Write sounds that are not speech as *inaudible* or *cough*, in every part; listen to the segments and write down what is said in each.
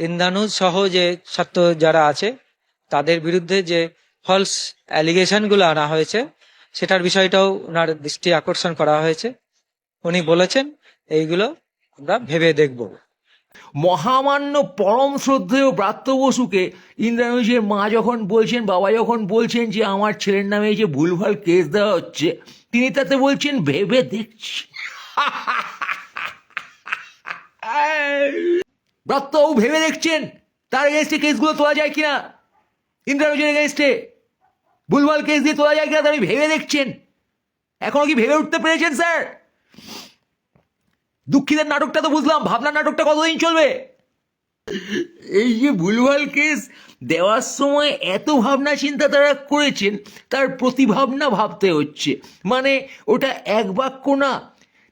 ইন্দ্রানুজ সহ যে ছাত্র যারা আছে, তাদের বিরুদ্ধে যে ফলস অ্যালিগেশনগুলো আনা হয়েছে, সেটার বিষয়টাও ওনার দৃষ্টি আকর্ষণ করা হয়েছে। উনি বলেছেন, এইগুলো আমরা ভেবে দেখব। মহামান্য পরম শ্রদ্ধেয় ব্রাত্য বসুকে ইন্দ্রানুজের মা যখন বলছেন, বাবা যখন বলছেন যে আমার ছেলের নামে যে ভুলভাল কেস দেওয়া হচ্ছে, তিনি তাতে বলছেন, ভেবে দেখছি। *laughs* ব্রাত্যবাবু ভেবে দেখছেন তার এগেনস্টে কেসগুলো তোলা যায় কিনা? ইন্দ্রানুজের এগেনস্টে ভুলভাল কেস দিয়ে তোলা যায় কিনা তা আপনি ভেবে দেখছেন? এখনও কি ভেবে উঠতে পেরেছেন, স্যার? দুঃখীদের নাটকটা তো বুঝলাম, ভাবনার নাটকটা কতদিন চলবে? এই যে ভুলভাল কেস দেওয়ার সময় এত ভাবনা চিন্তা তারা করেছেন, তার প্রতিভাবনা ভাবতে হচ্ছে। মানে ওটা এক বাক্য না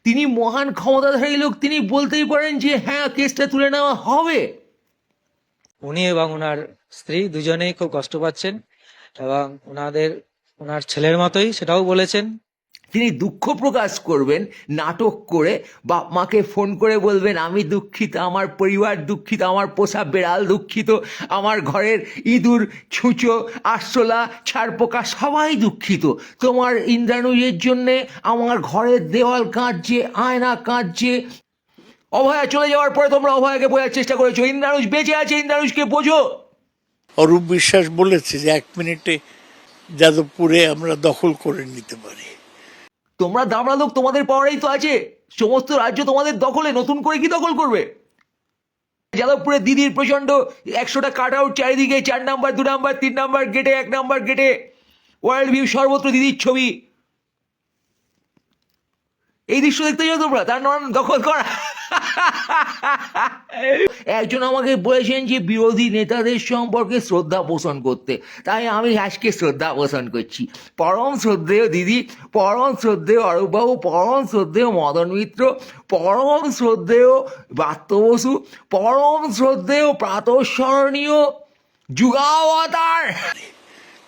তিনি মহান ক্ষমতাধারী লোক, তিনি বলতেই পারেন যে হ্যাঁ কেসটা তুলে নেওয়া হবে। উনি এবং ওনার স্ত্রী দুজনেই খুব কষ্ট পাচ্ছেন এবং ওনাদের ওনার ছেলের মতোই সেটাও বলেছেন। তিনি দুঃখ প্রকাশ করবেন, নাটক করে বাপ মাকে ফোন করে বলবেন, আমি দুঃখিত, আমার পরিবার দুঃখিত, আমার পোষা বেড়াল দুঃখিত, আমার ঘরের ইঁদুর, ছুঁচো, আরশোলা ছাড়পোকা সবাই দুঃখিত। তোমার ইন্দ্রাণুজের জন্যে আমার ঘরের দেওয়াল কাঁদছে, আয়না কাঁদছে। অভয়া চলে যাওয়ার পরে তোমরা অভয়াকে বোঝার চেষ্টা করেছ। ইন্দ্রাণুজ বেঁচে আছে, ইন্দ্রাণুজকে বোঝো। অরূপ বিশ্বাস বলেছে যে এক মিনিটে যাদবপুরে আমরা দখল করে নিতে পারি। তোমরা দামড়া লোক, তোমাদের পাওয়ারেই তো আছে। সমস্ত রাজ্য তোমাদের দখলে, নতুন করে কি দখল করবে? যাদবপুরে দিদির প্রচণ্ড একশোটা কাট আউট চারিদিকে, চার নাম্বার দু নাম্বার তিন নাম্বার গেটে এক নাম্বার গেটে ওয়ার্ল্ড ভিউ সর্বত্র দিদির ছবি। এই দৃশ্য দেখতে চাও তোমরা? তার নাম দখল করা। একজন আমাকে বলেছেন যে বিরোধী নেতাদের সম্পর্কে শ্রদ্ধা পোষণ করতে। তাই আমি আজকে শ্রদ্ধা পোষণ করছি। পরম শ্রদ্ধেয় দিদি, পরম শ্রদ্ধেয় অরূপবাবু, পরম শ্রদ্ধেয় মদন মিত্র, পরম শ্রদ্ধেয় ব্রাত্য বসু, পরম শ্রদ্ধেয় প্রাতঃস্মরণীয় যুগাবতার।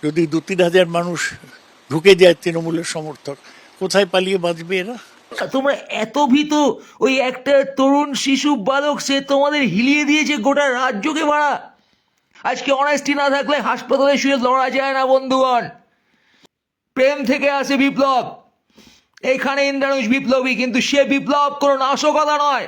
যদি দু তিন হাজার মানুষ ঢুকে যায় তৃণমূলের সমর্থক, কোথায় পালিয়ে বাঁচবে এরা? তোমরা এত ভীত, ওই একটা তরুণ শিশু বালক, সে তোমাদের হিলিয়ে দিয়েছে গোটা রাজ্যকে ভাড়া। আজকে অনেস্টি না থাকলে হাসপাতালে শুয়ে লড়া যায় না, বন্ধুগণ। প্রেম থেকে আসে বিপ্লব। এখানে ইন্দ্রানুষ বিপ্লবী, কিন্তু সে বিপ্লব কোনো নাশকতা নয়।